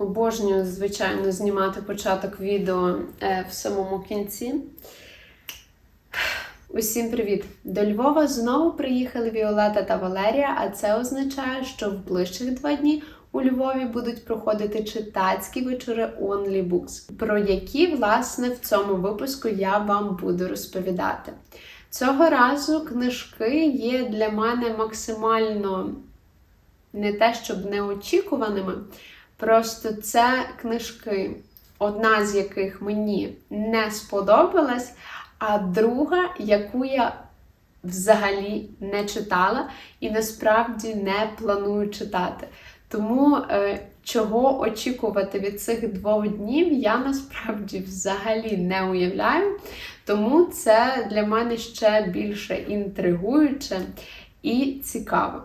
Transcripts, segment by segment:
Обожнюю, звичайно, знімати початок відео е, в самому кінці. Усім привіт! До Львова знову приїхали Віолета та Валерія, а це означає, що в ближчих два дні у Львові будуть проходити читацькі вечори Only Books, про які, власне, в цьому випуску я вам буду розповідати. Цього разу книжки є для мене максимально не те, щоб неочікуваними. Просто це книжки, одна з яких мені не сподобалась, а друга, яку я взагалі не читала і насправді не планую читати. Тому е, чого очікувати від цих двох днів, я насправді взагалі не уявляю. Тому це для мене ще більше інтригуюче і цікаво.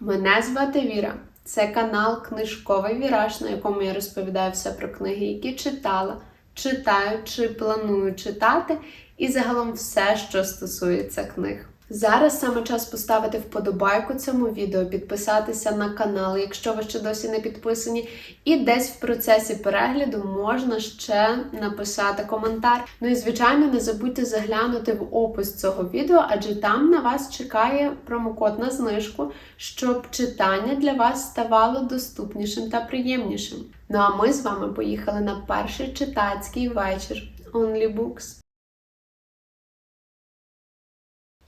Мене звати Віра. Це канал Книжковий Віраж, на якому я розповідаю все про книги, які читала, читаю чи планую читати, і загалом все, що стосується книг. Зараз саме час поставити вподобайку цьому відео, підписатися на канал, якщо ви ще досі не підписані, і десь в процесі перегляду можна ще написати коментар. Ну і звичайно, не забудьте заглянути в опис цього відео, адже там на вас чекає промокод на знижку, щоб читання для вас ставало доступнішим та приємнішим. Ну а ми з вами поїхали на перший читацький вечір Only Books.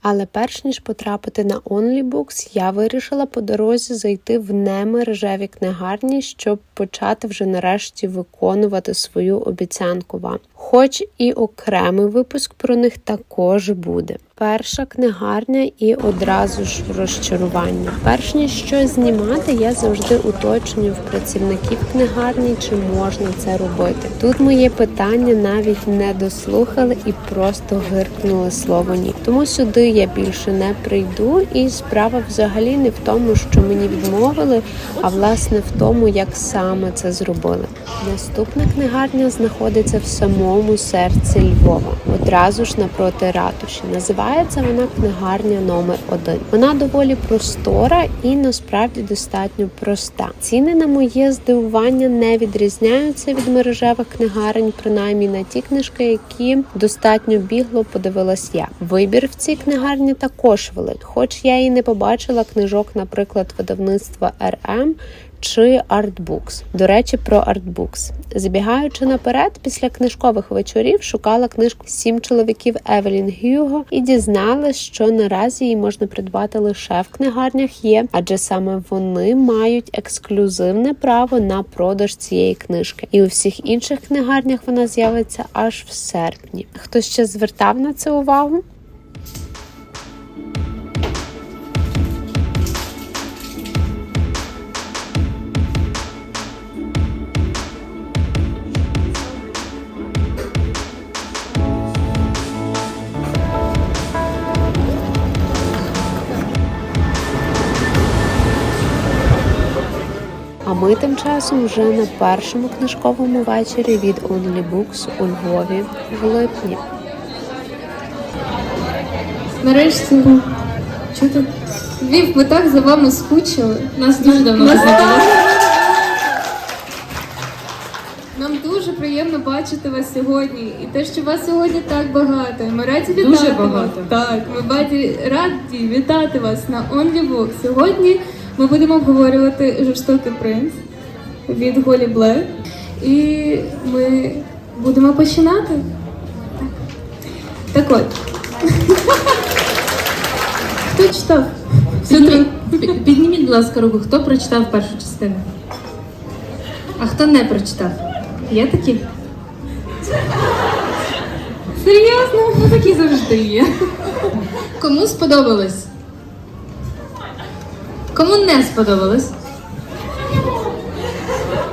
Але перш ніж потрапити на OnlyBooks, я вирішила по дорозі зайти в немережеві книгарні, щоб почати вже нарешті виконувати свою обіцянку вам. Хоч і окремий випуск про них також буде. Перша книгарня і одразу ж розчарування. Перш ніж щось знімати, я завжди уточнюю в працівників книгарні, чи можна це робити. Тут моє питання навіть не дослухали і просто гиркнули слово ні. Тому сюди я більше не прийду, і справа взагалі не в тому, що мені відмовили, а власне в тому, як саме це зробили. Наступна книгарня знаходиться в самому серці Львова, одразу ж напроти ратуші. Називається вона книгарня номер 1 Вона доволі простора і насправді достатньо проста. Ціни на моє здивування не відрізняються від мережевих книгарень, принаймні на ті книжки, які достатньо бігло подивилась я. Вибір в цій книгарні також велик, хоч я і не побачила книжок, наприклад, видавництва РМ чи Artbooks. До речі, про Artbooks. Забігаючи наперед, після книжкових вечорів шукала книжку Сім чоловіків Евелін Гюго і дізналась, що наразі її можна придбати лише в книгарнях є, адже саме вони мають ексклюзивне право на продаж цієї книжки. І у всіх інших книгарнях вона з'явиться аж в серпні. Хтось ще звертав на це увагу? А ми тим часом вже на першому книжковому вечорі від Only Books у Львові в липні. Нарешті, що тут? Львів, ми так за вами скучили. Нас дуже давно не було. Нам дуже приємно бачити вас сьогодні. І те, що вас сьогодні так багато. Ми раді вітати Дуже вас. багато. Так, ми раді, раді вітати вас на Only Book. Сьогодні ми будемо обговорювати жорстокий принц від Голі Блек. І ми будемо починати. Так, так от. Хто читав? Підніміть, підніміть, будь ласка, руку, хто прочитав першу частину? А хто не прочитав? Є такі? Серйозно? Ну такі завжди є. Кому сподобалось? Кому не сподобалось?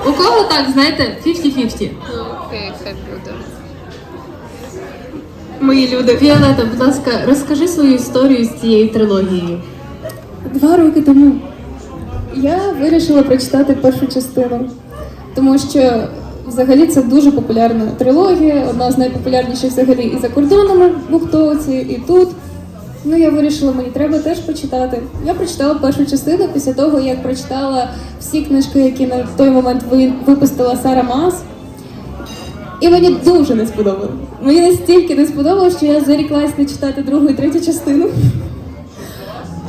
У кого так, знаєте, 50-50? Окей, хай буде. Мої люди. Віолета, будь ласка, розкажи свою історію з цією трилогією. Два роки тому я вирішила прочитати першу частину, тому що взагалі це дуже популярна трилогія, одна з найпопулярніших взагалі і за кордонами в Буктовці, і тут. Ну, я вирішила, мені треба теж почитати. Я прочитала першу частину після того, як прочитала всі книжки, які на той момент випустила Сара Мас. І мені дуже не сподобалось. Мені настільки не сподобалось, що я заріклась не читати другу і третю частину.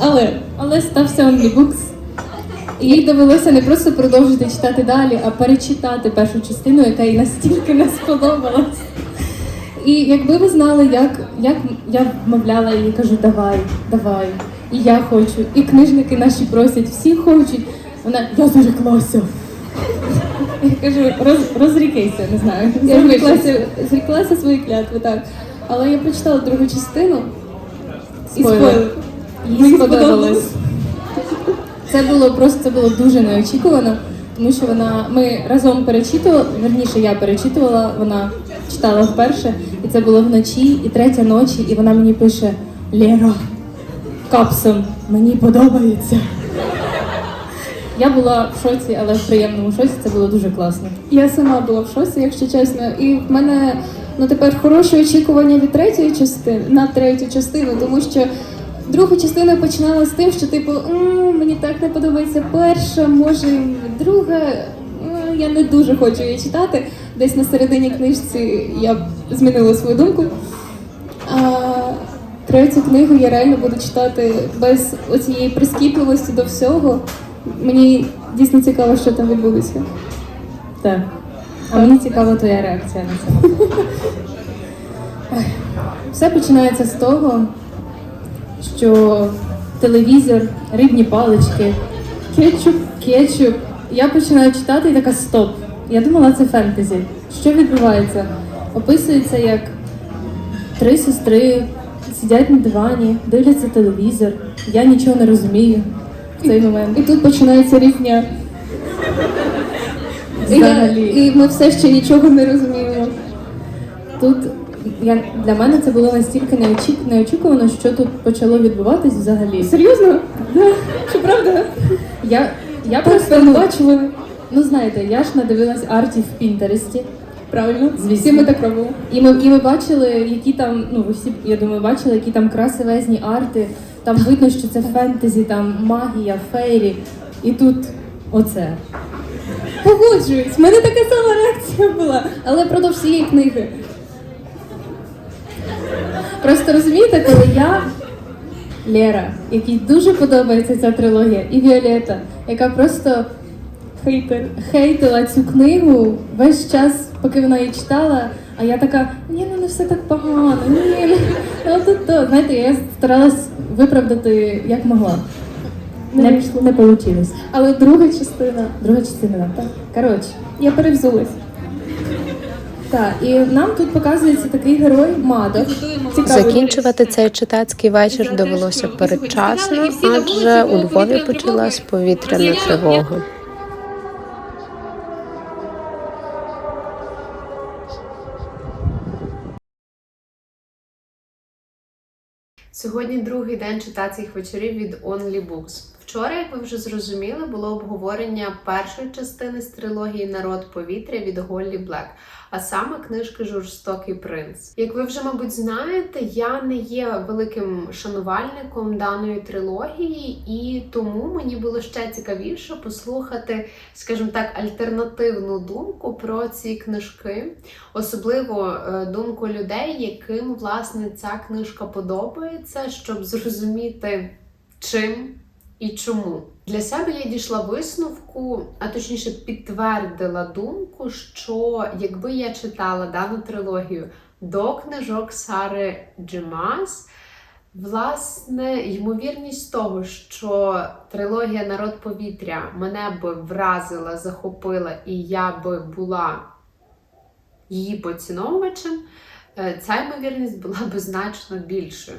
Але Але стався онлібукс. І їй довелося не просто продовжити читати далі, а перечитати першу частину, яка їй настільки не сподобалась. І якби ви знали, як, як я вмовляла її, кажу, давай, давай, і я хочу, і книжники наші просять, всі хочуть. Вона я зареклася. Я кажу, роз, розрікайся, не знаю. Я зріклася, зріклася свої клятви, так. Але я прочитала другу частину і Спойлер. Їй сподобалось. Це було просто це було дуже неочікувано, тому що вона ми разом перечитували, верніше я перечитувала, вона читала вперше, і це було вночі, і третя ночі, і вона мені пише: Лєра, капсом, мені подобається. Я була в шоці, але в приємному шоці це було дуже класно. Я сама була в шоці, якщо чесно. І в мене ну тепер хороші очікування від третьої частини на третю частину, тому що друга частина починала з тим, що типу «М, мені так не подобається перша, може друга. Я не дуже хочу її читати. Десь на середині книжці я змінила свою думку. А третю книгу я реально буду читати без оцієї прискіпливості до всього. Мені дійсно цікаво, що там відбудеться. Так. А мені цікава твоя реакція на це. Все починається з того, що телевізор, рибні палички, кетчуп, кетчуп. Я починаю читати і така стоп. Я думала, це фентезі. Що відбувається? Описується, як три сестри сидять на дивані, дивляться телевізор. Я нічого не розумію в цей момент. І тут починається рівня. І, Взагалі. і ми все ще нічого не розуміємо. Тут я, для мене це було настільки неочік, неочікувано, що тут почало відбуватись взагалі. Серйозно? Да. Що правда? Я, я просто ну, бачили. Ну знаєте, я ж надивилась арті в Пінтересті. Правильно. Звісно. Всі ми так робимо. І ми, і ми бачили, які там, ну ви всі, я думаю, бачили, які там красивезні арти. Там видно, що це фентезі, там магія, фейрі. І тут оце. Погоджуюсь, в мене така сама реакція була, але продовж всієї книги. Просто розумієте, коли я Лера, якій дуже подобається ця трилогія, і Віолета, яка просто Хейтер. хейтила цю книгу весь час, поки вона її читала. А я така, ні, ну не все так погано, ні, ну, ну то, то. Знаєте, я старалась виправдати як могла. Не Не, вийшло. не вийшло. Але друга частина. Друга частина, так. Коротше, Я перевзулась. так, і нам тут показується такий герой Мадок. Закінчувати цей читацький вечір довелося передчасно, адже у Львові почалась повітряна тривога. Сьогодні другий день читацьких вечорів від Only Books. Вчора, як ви вже зрозуміли, було обговорення першої частини з трилогії Народ повітря від Голлі Блек, а саме книжки Жорстокий принц. Як ви вже, мабуть, знаєте, я не є великим шанувальником даної трилогії, і тому мені було ще цікавіше послухати, скажімо так, альтернативну думку про ці книжки, особливо е, думку людей, яким власне ця книжка подобається, щоб зрозуміти, чим і чому. Для себе я дійшла висновку, а точніше підтвердила думку, що якби я читала дану трилогію до книжок Сари Джемас, власне, ймовірність того, що трилогія Народ повітря мене би вразила, захопила, і я би була її поціновувачем, е, ця ймовірність була би значно більшою.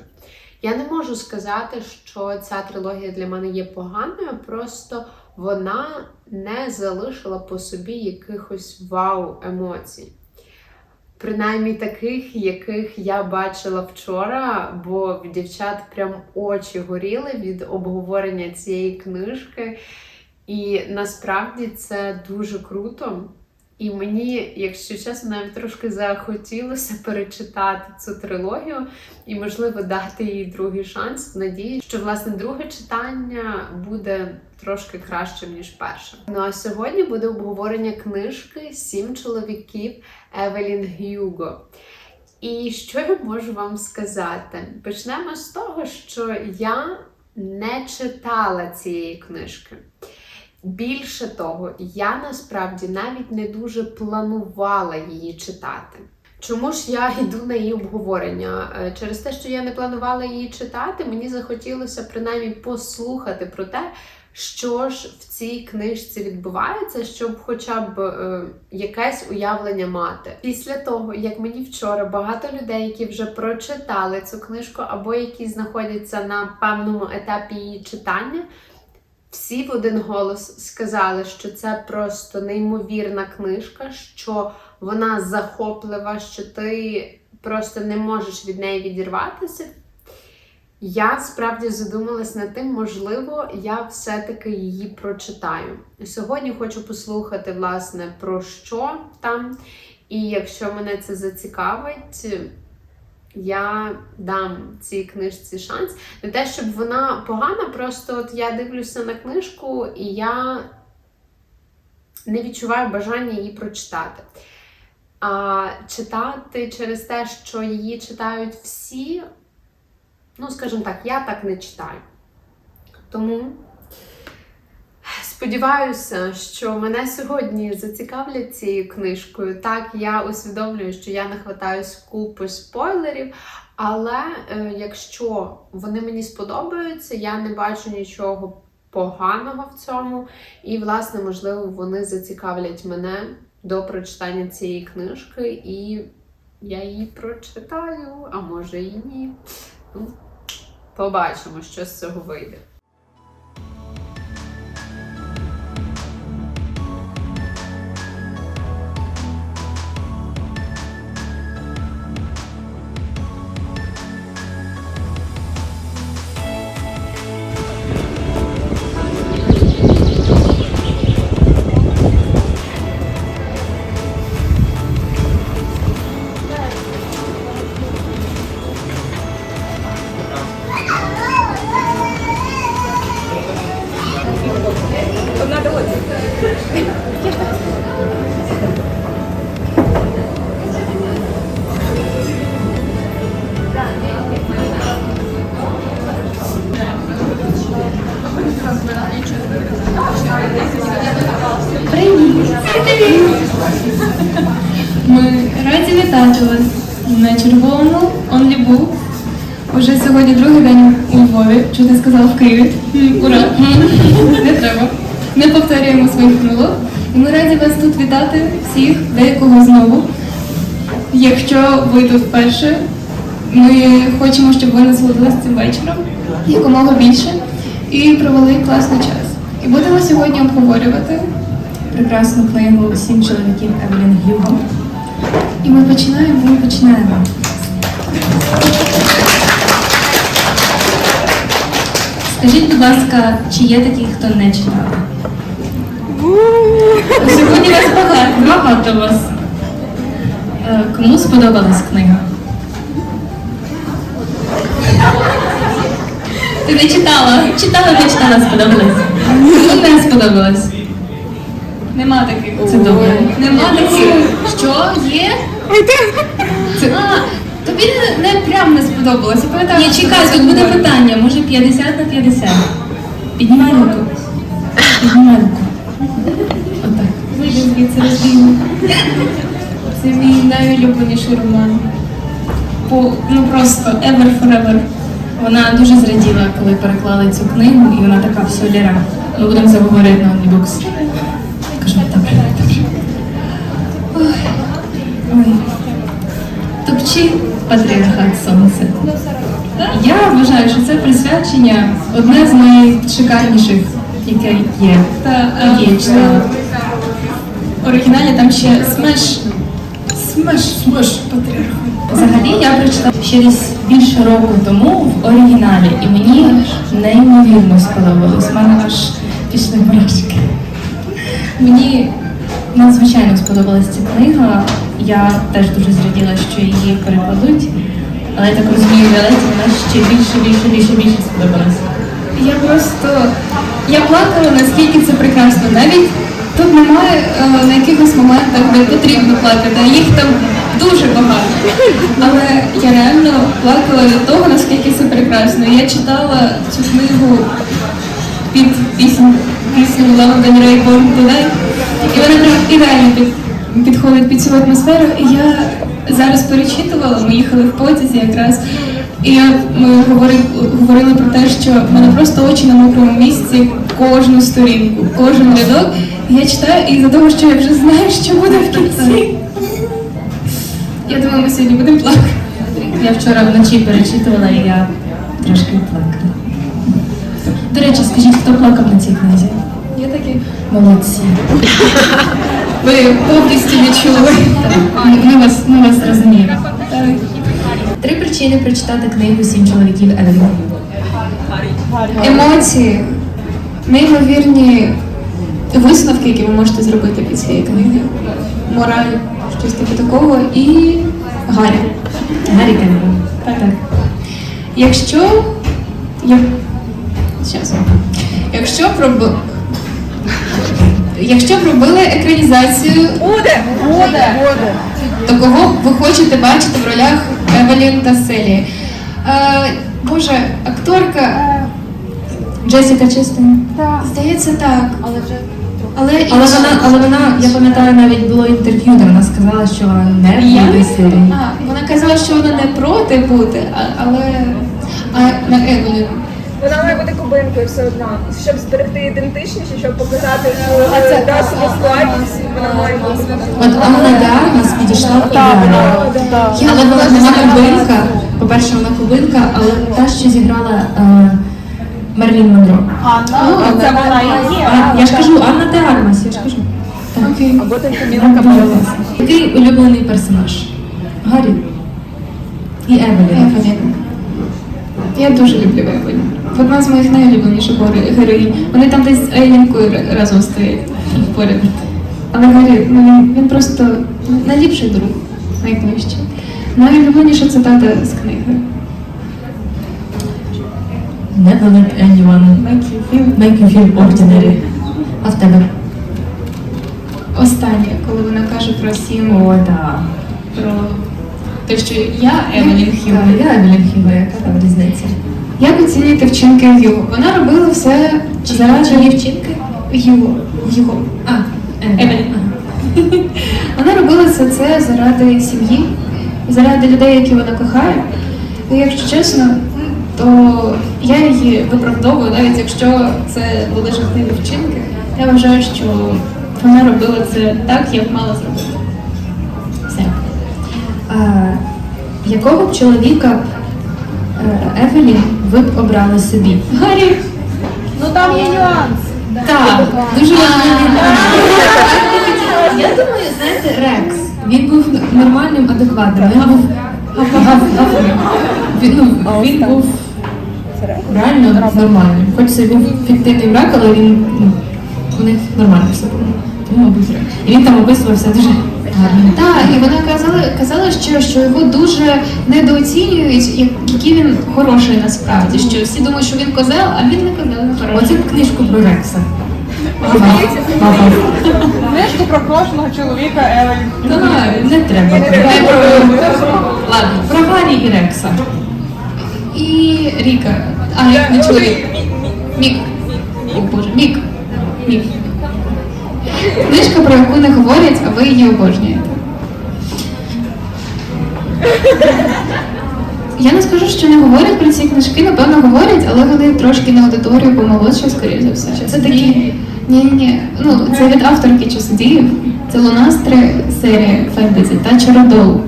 Я не можу сказати, що ця трилогія для мене є поганою, просто вона не залишила по собі якихось вау-емоцій. Принаймні таких, яких я бачила вчора, бо в дівчат прям очі горіли від обговорення цієї книжки. І насправді це дуже круто. І мені, якщо чесно, навіть трошки захотілося перечитати цю трилогію і, можливо, дати їй другий шанс в надії, що власне друге читання буде трошки кращим ніж перше. Ну а сьогодні буде обговорення книжки Сім чоловіків Евелін Гюго. І що я можу вам сказати? Почнемо з того, що я не читала цієї книжки. Більше того, я насправді навіть не дуже планувала її читати. Чому ж я йду на її обговорення? Е, Через те, що я не планувала її читати, мені захотілося принаймні послухати про те, що ж в цій книжці відбувається, щоб хоча б е, якесь уявлення мати. Після того, як мені вчора багато людей, які вже прочитали цю книжку, або які знаходяться на певному етапі її читання, всі в один голос сказали, що це просто неймовірна книжка, що вона захоплива, що ти просто не можеш від неї відірватися. Я справді задумалась над тим, можливо, я все-таки її прочитаю. Сьогодні хочу послухати, власне, про що там. І якщо мене це зацікавить, я дам цій книжці шанс. Не те, щоб вона погана, просто от я дивлюся на книжку і я не відчуваю бажання її прочитати. А читати через те, що її читають всі, ну, скажімо так, я так не читаю. Тому сподіваюся, що мене сьогодні зацікавлять цією книжкою. Так, я усвідомлюю, що я нахватаюсь купи спойлерів, але е, якщо вони мені сподобаються, я не бачу нічого поганого в цьому. І, власне, можливо, вони зацікавлять мене до прочитання цієї книжки, і я її прочитаю, а може і ні. Ну, побачимо, що з цього вийде. Вас на червоному OnlyBook. Уже сьогодні другий день у Львові, чи ти сказав в Києві. Ура! Не треба. Не повторюємо своїх помилок. І ми раді вас тут вітати всіх, деякого знову. Якщо ви тут вперше, ми хочемо, щоб ви насолодилися цим вечором якомога більше і провели класний час. І будемо сьогодні обговорювати прекрасну книгу Сім чоловіків Евелін Гюго. І ми починаємо, ми починаємо. Скажіть, будь ласка, чи є такі, хто не читав? Сьогодні вас багато, багато вас. Е, Кому сподобалась книга? Ти не читала? Читала, не читала, сподобалась. Кому не сподобалось? Нема таких. Це добре. Нема таких. Що? Є? Це... А, тобі не, не прям не сподобалося. Пам'ятаю. Ні, чекай, тут буде питання. Може 50 на 50. Піднімай руку. Піднімай руку. Отак. Вийди звідси розбійник. Це мій найулюбленіший роман. По, ну просто ever forever. Вона дуже зраділа, коли переклали цю книгу, і вона така все Лера. Ми будемо це говорити на OnlyBooks. Ой. Топчи патріархат сонце. Я вважаю, що це присвячення одне з найшикарніших, яке є. Та, є. В оригіналі там ще смеш. Смеш, смеш патріархат. Взагалі я прочитала ще десь більше року тому в оригіналі, і мені неймовірно сподобалось. У мене аж пішли мурашки. Мені надзвичайно сподобалася ця книга. Я теж дуже зраділа, що її перекладуть. Але я так розумію, Віолетті вона ще більше, більше, більше, більше сподобалася. Я просто я плакала, наскільки це прекрасно. Навіть тут немає е, на якихось моментах, де потрібно плакати, а їх там дуже багато. Але я реально плакала від того, наскільки це прекрасно. Я читала цю книгу під пісню пісню Born to Die, і вона прям ідеально під, підходить під цю атмосферу. І я зараз перечитувала, ми їхали в потязі якраз. І я, ми говорили, говорили про те, що в мене просто очі на мокрому місці кожну сторінку, кожен рядок. Я читаю, і за того, що я вже знаю, що буде в кінці. Я думаю, ми сьогодні будемо плакати. Я вчора вночі перечитувала і я трошки плакала. До речі, скажіть, хто плакав на цій книзі? Я такі. Молодці. Ви повністю відчули. Ми, вас, ми вас розуміємо. Три причини прочитати книгу Сім чоловіків Евелін. емоції, неймовірні висновки, які ви можете зробити під цією книгою. Мораль, щось типу такого, і Гаррі. Гаррі Кембл. Так. Якщо. Я... Якщо. Якщо б робили екранізацію, Буде, буде, буде. то кого б ви хочете бачити в ролях Евелін та Селі? Е, Боже, акторка Джесіка Честин. Так. Здається, так. Але вже Але, Але вона, але вона, я пам'ятаю, навіть було інтерв'ю, де вона сказала, що вона не буде серії. А, вона казала, що вона не проти бути, а- але а на Евелін. Вона має бути кубинкою все одно, щоб зберегти ідентичність, щоб показати е, расову складність, вона має бути. От Анна Діармас підійшла ідеально. Але вона, не вона кубинка, по-перше, вона кубинка, але та, що зіграла е, Мерлін Монро. Анна, це вона і є. Я ж кажу, Анна де Армас, я ж кажу. Або ти Каміла класна. Який улюблений персонаж? Гаррі. І Евелін. Я дуже люблю Евелін. Одна з моїх найулюбленіших геро- героїнь. Вони там десь з Ейлінкою разом стоять поряд. Але Гаррі, ну він, просто найліпший друг, найближчий. Найулюбленіша цитата з книги. Never let anyone Make you feel make you feel ordinary. А в тебе? Останнє, коли вона каже про сім, О, так. про те, що я Евелін Хьюго. Я Евелін Хіба, яка там різниця? Як оцінюєте вчинки Юго? Вона робила все заради Чиї вчинки? Юго. Юго. А, Евелін. Вона робила все це заради сім'ї, заради людей, які вона кохає. І якщо чесно, то я її виправдовую, навіть якщо це були жахливі вчинки. Я вважаю, що вона робила це так, як мала зробити. Все. Якого б чоловіка е, Евелін ви б обрали собі? Гаррі, Ну там є нюанс. Так, дуже важливий Я думаю, знаєте, Рекс. Він був нормальним, адекватним. Він був. Він, ну, він був реально нормальним. Хоч це був фіктивний брак, але він ну, у них нормально все було. І він там описувався дуже гарно. Так, і вона казала, казала, що, що його дуже недооцінюють, який він хороший насправді. Що всі думають, що він козел, а він не козел, не хороший. Оце книжку про Рекса. Книжку про кожного чоловіка Евелін. Так, не треба. Ладно, про Гаррі і Рекса. І Ріка. А, як не чоловік. Мік. О, Боже, Мік. Мік. Книжка, про яку не говорять, а ви її обожнюєте. Я не скажу, що не говорять про ці книжки, напевно, говорять, але вони трошки на аудиторію помолодші, скоріш за все. Це такі. Ні, ні. Ну, це від авторки часодіїв. Це Лунастри серія фентезі та Чародоу.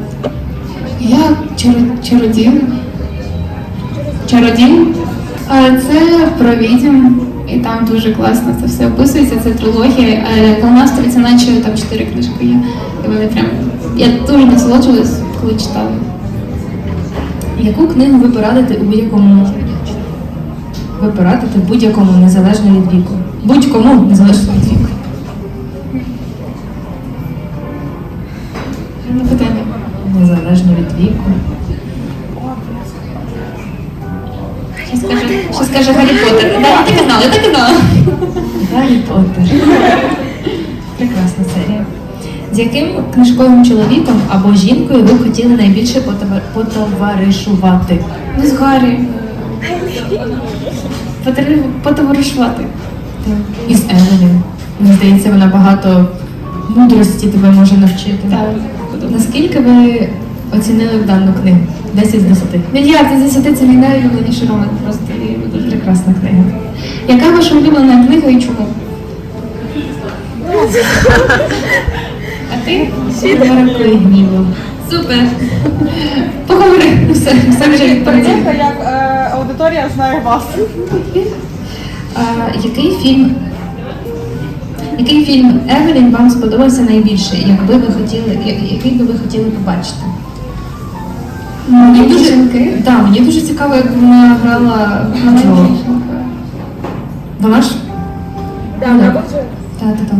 Я чаро- чародій. Чародій. А Це про відьм, і там дуже класно це все описується. Це трилогія. А Лунастри це наче там чотири книжки є. І вони прям. Я дуже насолоджувалась, коли читала. Яку книгу ви порадите у будь-якому ви порадите будь-якому незалежно від віку? Будь-кому незалежно від віку. Я так і знала, і. Гаррі Поттер. Прекрасна серія. З яким книжковим чоловіком або жінкою ви б хотіли найбільше потова- потоваришувати? Ну, з Гаррі. Потри- Потоваришувати. Із Евелін. Мені здається, вона багато мудрості тебе може навчити. Так. Наскільки ви оцінили дану книгу? 10 з 10. Мільярд з 10 це мій найулюбленіший роман. Просто її дуже Прекрасна книга. Яка ваша улюблена книга і чому? А ти? Маркою гніву. Супер. Поговори. Все, все вже відповіді. як е, аудиторія знає вас. А, який фільм? Який фільм Евелін вам сподобався найбільше? Якби ви хотіли, я- який би ви хотіли побачити? Мені жінки. Так, мені дуже цікаво, як вона грала Джо. Вона ж Да, Ну, вона да. дуже. та та та.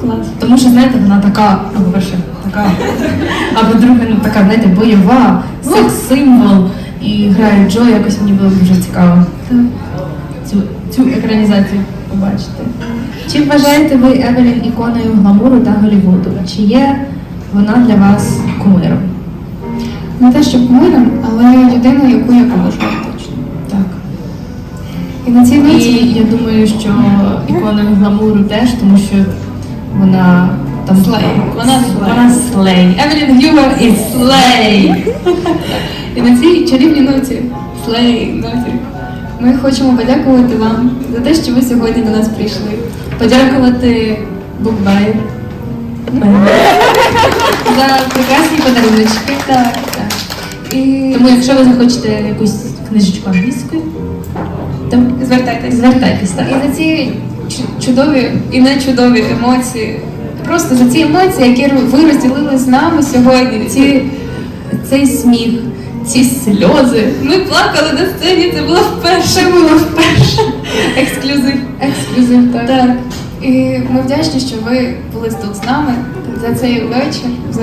Клас. Тому що знаєте, вона така, а по-перше, така, а по-друге, ну така, знаєте, бойова, секс-символ. І грає Джо, якось мені було дуже цікаво цю, цю екранізацію побачити. Чи вважаєте ви Евелін іконою гламуру та Голлівуду? Чи є вона для вас кумиром? Не те, що кумиром, але людиною, яку я поважаю я думаю, що іконою гламуру теж, тому що вона там Слей. Вона слей. Вона слей. Евелін Гювер і слей. І на цій чарівній ноті, слей ноті, ми хочемо подякувати вам за те, що ви сьогодні до нас прийшли. Подякувати Букбай. За прекрасні подаруночки. Так, так. І Тому якщо ви захочете якусь книжечку англійською, то звертайтеся. звертайтесь так. І за ці чудові і не чудові емоції, просто за ці емоції, які ви розділили з нами сьогодні, ці, цей сміх, ці сльози. Ми плакали на сцені, це було вперше. Це було вперше. Ексклюзив. Ексклюзив, так. так. І ми вдячні, що ви були тут з нами за цей вечір, за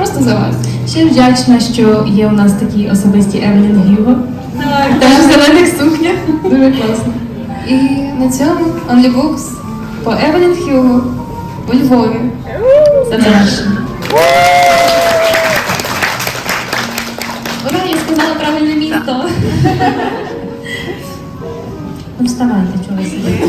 просто за вас. Ще вдячна, що є у нас такі особисті Евелін Гюго. Так, теж в зелених сукнях. Дуже класно. І на цьому Only Books по Евелін Хьюго у Львові. Завершено. Ура, я сказала правильне місто. Ну вставайте, чого ви сидите.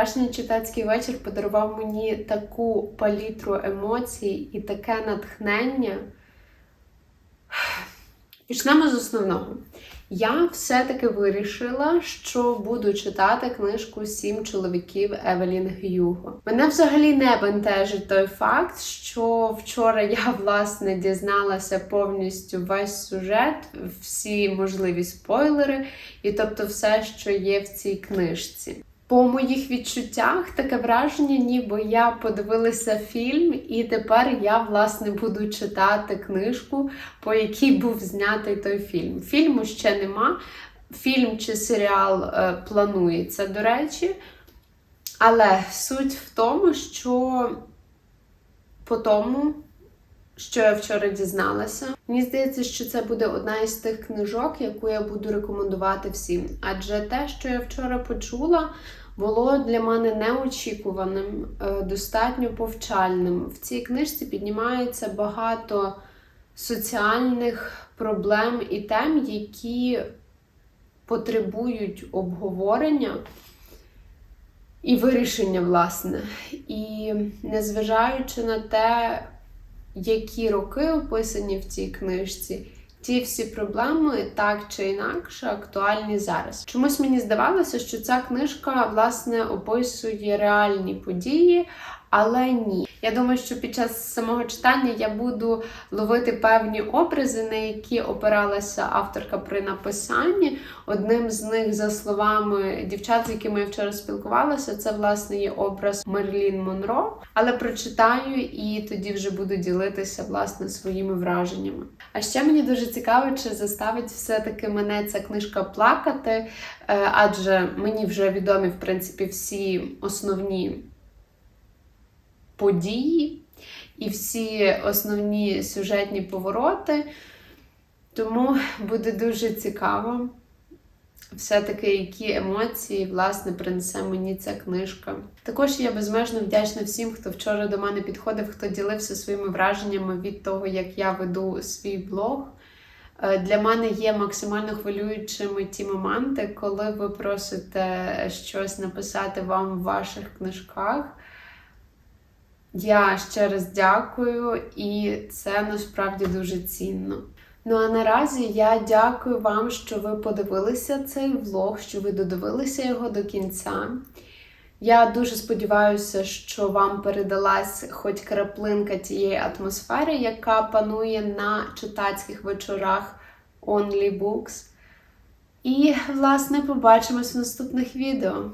Вчорашній читацький вечір подарував мені таку палітру емоцій і таке натхнення. Почнемо з основного. Я все-таки вирішила, що буду читати книжку Сім чоловіків Евелін Гюго. Мене взагалі не бентежить той факт, що вчора я власне дізналася повністю весь сюжет, всі можливі спойлери, і тобто все, що є в цій книжці. По моїх відчуттях таке враження, ніби я подивилася фільм, і тепер я власне буду читати книжку, по якій був знятий той фільм. Фільму ще нема. Фільм чи серіал е, планується, до речі. Але суть в тому, що по тому, що я вчора дізналася, мені здається, що це буде одна із тих книжок, яку я буду рекомендувати всім. Адже те, що я вчора почула, було для мене неочікуваним, е, достатньо повчальним. В цій книжці піднімається багато соціальних проблем і тем, які потребують обговорення і вирішення, власне. І незважаючи на те, які роки описані в цій книжці, ті всі проблеми так чи інакше актуальні зараз. Чомусь мені здавалося, що ця книжка власне описує реальні події, але ні. Я думаю, що під час самого читання я буду ловити певні образи, на які опиралася авторка при написанні. Одним з них, за словами дівчат, з якими я вчора спілкувалася, це власне є образ Мерлін Монро. Але прочитаю і тоді вже буду ділитися власне своїми враженнями. А ще мені дуже цікаво, чи заставить все-таки мене ця книжка плакати, е, адже мені вже відомі, в принципі, всі основні події і всі основні сюжетні повороти. Тому буде дуже цікаво, все-таки, які емоції, власне, принесе мені ця книжка. Також я безмежно вдячна всім, хто вчора до мене підходив, хто ділився своїми враженнями від того, як я веду свій блог. Е, Для мене є максимально хвилюючими ті моменти, коли ви просите щось написати вам в ваших книжках. Я ще раз дякую, і це насправді дуже цінно. Ну а наразі я дякую вам, що ви подивилися цей влог, що ви додивилися його до кінця. Я дуже сподіваюся, що вам передалась хоч краплинка тієї атмосфери, яка панує на читацьких вечорах Only Books. І, власне, побачимось в наступних відео.